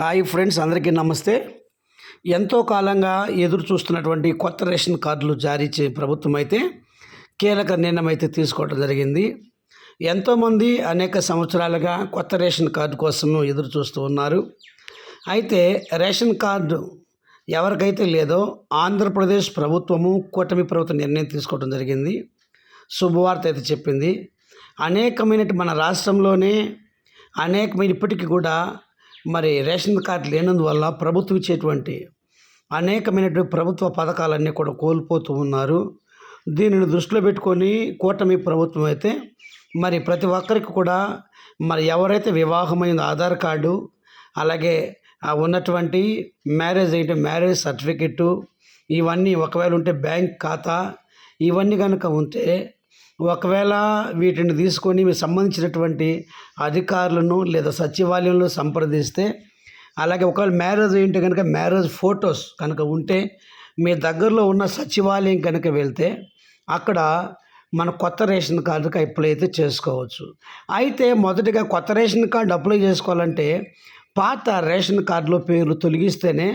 Hi friends అందరికీ నమస్తే. ఎంతో కాలంగా ఎదురు చూస్తున్నటువంటి కొత్త రేషన్ కార్డులు జారీ చే ప్రభుత్వం అయితే కీలక నిర్ణయం అయితే తీసుకోవడం జరిగింది. ఎంతోమంది అనేక సంవత్సరాలుగా కొత్త రేషన్ కార్డు కోసం ఎదురు చూస్తూ ఉన్నారు. అయితే రేషన్ కార్డు ఎవరికైతే లేదో ఆంధ్రప్రదేశ్ ప్రభుత్వము కూటమి ప్రభుత్వం నిర్ణయం తీసుకోవడం జరిగింది. శుభవార్త అయితే చెప్పింది. అనేకమైన మన రాష్ట్రంలోనే అనేకమైన ఇప్పటికీ కూడా మరి రేషన్ కార్డు లేనందువల్ల ప్రభుత్వం ఇచ్చేటువంటి అనేకమైనటువంటి ప్రభుత్వ పథకాలన్నీ కూడా కోల్పోతూ ఉన్నారు. దీనిని దృష్టిలో పెట్టుకొని కూటమి ప్రభుత్వం అయితే మరి ప్రతి ఒక్కరికి కూడా మరి ఎవరైతే వివాహమైన ఆధార్ కార్డు అలాగే ఉన్నటువంటి మ్యారేజ్ అయితే మ్యారేజ్ సర్టిఫికెట్టు ఇవన్నీ ఒకవేళ ఉంటే బ్యాంక్ ఖాతా ఇవన్నీ కనుక ఉంటే ఒకవేళ వీటిని తీసుకొని మీకు సంబంధించినటువంటి అధికారులను లేదా సచివాలయంలో సంప్రదిస్తే అలాగే ఒకవేళ మ్యారేజ్ ఏంటి కనుక మ్యారేజ్ ఫొటోస్ కనుక ఉంటే మీ దగ్గరలో ఉన్న సచివాలయం కనుక వెళ్తే అక్కడ మన కొత్త రేషన్ కార్డుకి అప్లై అయితే చేసుకోవచ్చు. అయితే మొదటిగా కొత్త రేషన్ కార్డు అప్లై చేసుకోవాలంటే పాత రేషన్ కార్డులో పేర్లు తొలగిస్తేనే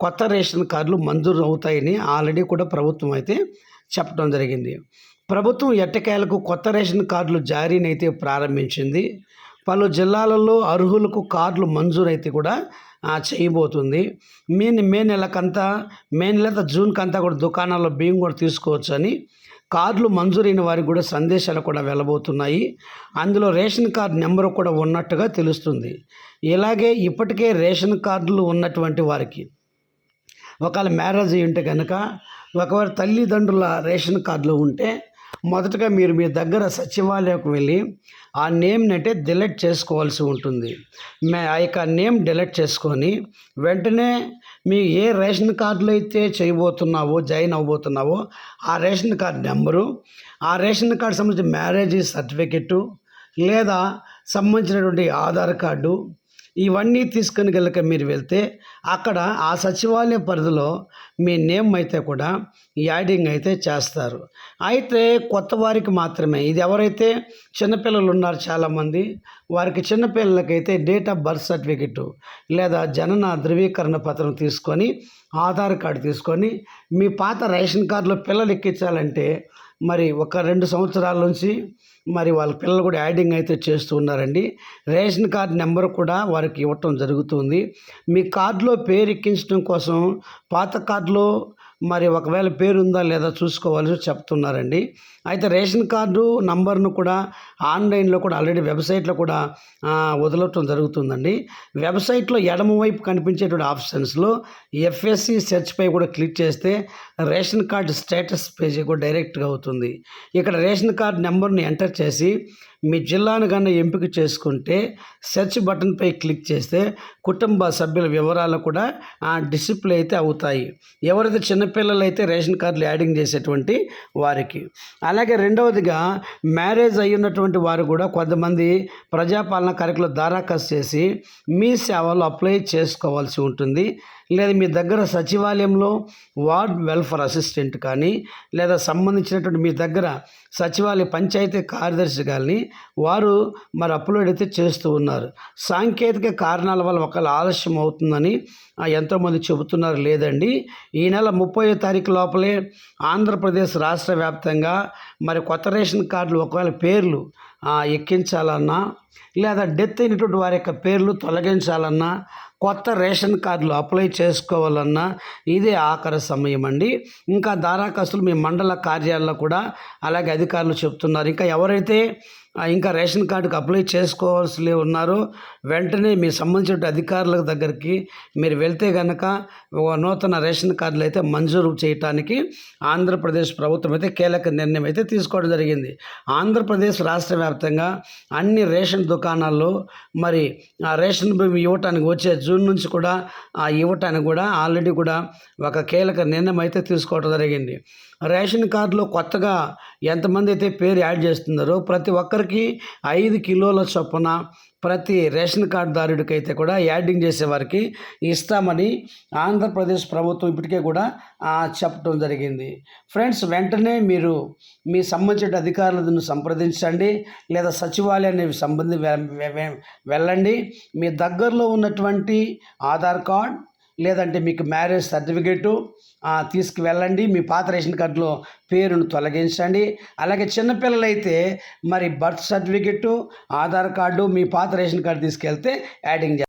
కొత్త రేషన్ కార్డులు మంజూరు అవుతాయని ఆల్రెడీ కూడా ప్రభుత్వం అయితే చెప్పడం జరిగింది. ప్రభుత్వం ఎట్టకేలకు కొత్త రేషన్ కార్డులు జారీనైతే ప్రారంభించింది. పలు జిల్లాలలో అర్హులకు కార్డులు మంజూరైతే కూడా చేయబోతుంది. మే మే నెలకంతా మే నెల జూన్కంతా కూడా దుకాణాల్లో బియ్యం కూడా తీసుకోవచ్చని కార్డులు మంజూరైన వారికి కూడా సందేశాలు కూడా వెళ్ళబోతున్నాయి. అందులో రేషన్ కార్డు నెంబర్ కూడా ఉన్నట్టుగా తెలుస్తుంది. ఇలాగే ఇప్పటికే రేషన్ కార్డులు ఉన్నటువంటి వారికి ఒకవేళ మ్యారేజ్ అయ్యి ఉంటే కనుక ఒకవేళ తల్లిదండ్రుల రేషన్ కార్డులు ఉంటే మొదటగా మీరు మీ దగ్గర సచివాలయంకు వెళ్ళి ఆ నేమ్ని అంటే డిలీట్ చేసుకోవాల్సి ఉంటుంది. మే ఆ యొక్క నేమ్ డిలీట్ చేసుకొని వెంటనే మీ ఏ రేషన్ కార్డులో అయితే చేయబోతున్నావో జాయిన్ అవ్వబోతున్నావో ఆ రేషన్ కార్డు నెంబరు ఆ రేషన్ కార్డు సంబంధించిన మ్యారేజ్ సర్టిఫికెట్టు లేదా సంబంధించినటువంటి ఆధార్ కార్డు ఇవన్నీ తీసుకుని కనుక మీరు వెళ్తే అక్కడ ఆ సచివాలయం పరిధిలో మీ నేమ్ అయితే కూడా యాడింగ్ అయితే చేస్తారు. అయితే కొత్త వారికి మాత్రమే. ఇది ఎవరైతే చిన్నపిల్లలు ఉన్నారు చాలామంది వారికి చిన్నపిల్లలకైతే డేట్ ఆఫ్ బర్త్ సర్టిఫికెట్ లేదా జనన ధృవీకరణ పత్రం తీసుకొని ఆధార్ కార్డు తీసుకొని మీ పాత రేషన్ కార్డులో పిల్లలు ఎక్కించాలంటే మరి ఒక రెండు సంవత్సరాల నుంచి మరి వాళ్ళ పిల్లలు కూడా యాడింగ్ అయితే చేస్తూ ఉన్నారండి. రేషన్ కార్డు నెంబర్ కూడా వారికి ఇవ్వటం జరుగుతుంది. మీ కార్డులో పేరు ఎక్కించడం కోసం పాత కార్డులో మరి ఒకవేళ పేరు ఉందా లేదా చూసుకోవాల్సి చెప్తున్నారండి. అయితే రేషన్ కార్డు నంబర్ను కూడా ఆన్లైన్లో కూడా ఆల్రెడీ వెబ్సైట్లో కూడా వదలటం జరుగుతుందండి. వెబ్సైట్లో ఎడమవైపు కనిపించేటువంటి ఆప్షన్స్లో ఎఫ్ఎస్సి సెర్చ్పై కూడా క్లిక్ చేస్తే రేషన్ కార్డు స్టేటస్ పేజీ కూడా డైరెక్ట్గా అవుతుంది. ఇక్కడ రేషన్ కార్డు నెంబర్ని ఎంటర్ చేసి మీ జిల్లాను కన్నా ఎంపిక చేసుకుంటే సెర్చ్ బటన్పై క్లిక్ చేస్తే కుటుంబ సభ్యుల వివరాలు కూడా డిసిప్లే అయితే అవుతాయి. ఎవరైతే చిన్నపిల్లలు అయితే రేషన్ కార్డులు యాడింగ్ చేసేటువంటి వారికి. అలాగే రెండవదిగా మ్యారేజ్ అయ్యున్నటువంటి వారు కూడా కొంతమంది ప్రజాపాలన కార్యక్రమంలో దారాఖాస్తు చేసి మీ సేవలు అప్లై చేసుకోవాల్సి ఉంటుంది. లేదా మీ దగ్గర సచివాలయంలో వార్డ్ వెల్ఫేర్ అసిస్టెంట్ కానీ లేదా సంబంధించినటువంటి మీ దగ్గర సచివాలయ పంచాయతీ కార్యదర్శి కానీ వారు మరి అప్లోడ్ అయితే చేస్తూ ఉన్నారు. సాంకేతిక కారణాల వల్ల ఒకవేళ ఆలస్యం అవుతుందని ఎంతోమంది చెబుతున్నారు. లేదండి. ఈ నెల ముప్పై తారీఖు లోపలే ఆంధ్రప్రదేశ్ రాష్ట్ర వ్యాప్తంగా మరి కొత్త రేషన్ కార్డులు ఒకవేళ పేర్లు ఎక్కించాలన్నా లేదా డెత్ అయినటువంటి వారి యొక్క పేర్లు తొలగించాలన్నా కొత్త రేషన్ కార్డులు అప్లై చేసుకోవాలన్నా ఇదే ఆఖరి సమయం అండి ఇంకా దారాఖస్తులు మీ మండల కార్యాలయంలో కూడా అలాగే అధికారులు చెప్తున్నారు. ఇంకా ఎవరైతే ఇంకా రేషన్ కార్డుకి అప్లై చేసుకోవాల్సి ఉన్నారో వెంటనే మీ సంబంధించిన అధికారుల దగ్గరికి మీరు వెళ్తే కనుక నూతన రేషన్ కార్డులు అయితే మంజూరు చేయటానికి ఆంధ్రప్రదేశ్ ప్రభుత్వం అయితే కీలక నిర్ణయం అయితే తీసుకోవడం జరిగింది. ఆంధ్రప్రదేశ్ రాష్ట్ర వ్యాప్తంగా అన్ని రేషన్ దుకాణాల్లో మరి ఆ రేషన్ బియ్యం ఇవ్వటానికి వచ్చే జూన్ నుంచి కూడా ఆ ఇవ్వటానికి కూడా ఆల్రెడీ కూడా ఒక కీలక నిర్ణయం అయితే తీసుకోవడం జరిగింది. రేషన్ కార్డులో కొత్తగా ఎంతమంది అయితే పేరు యాడ్ చేస్తున్నారో ప్రతి ఒక్కరికి ఐదు కిలోల చొప్పున ప్రతి రేషన్ కార్డుదారుడికైతే కూడా యాడింగ్ చేసేవారికి ఇస్తామని ఆంధ్రప్రదేశ్ ప్రభుత్వం ఇప్పటికే కూడా చెప్పడం జరిగింది. ఫ్రెండ్స్ వెంటనే మీరు మీ సంబంధించిన అధికారులను సంప్రదించండి లేదా సచివాలయాన్ని సంబంధి వె- వె- వెళ్ళండి. మీ దగ్గరలో ఉన్నటువంటి ఆధార్ కార్డ్ లేదంటే మీకు మ్యారేజ్ సర్టిఫికేటు తీసుకువెళ్ళండి. మీ పాత రేషన్ కార్డులో పేరును తొలగించండి. అలాగే చిన్నపిల్లలైతే మరి బర్త్ సర్టిఫికెట్ ఆధార్ కార్డు మీ పాత రేషన్ కార్డు తీసుకెళ్తే యాడింగ్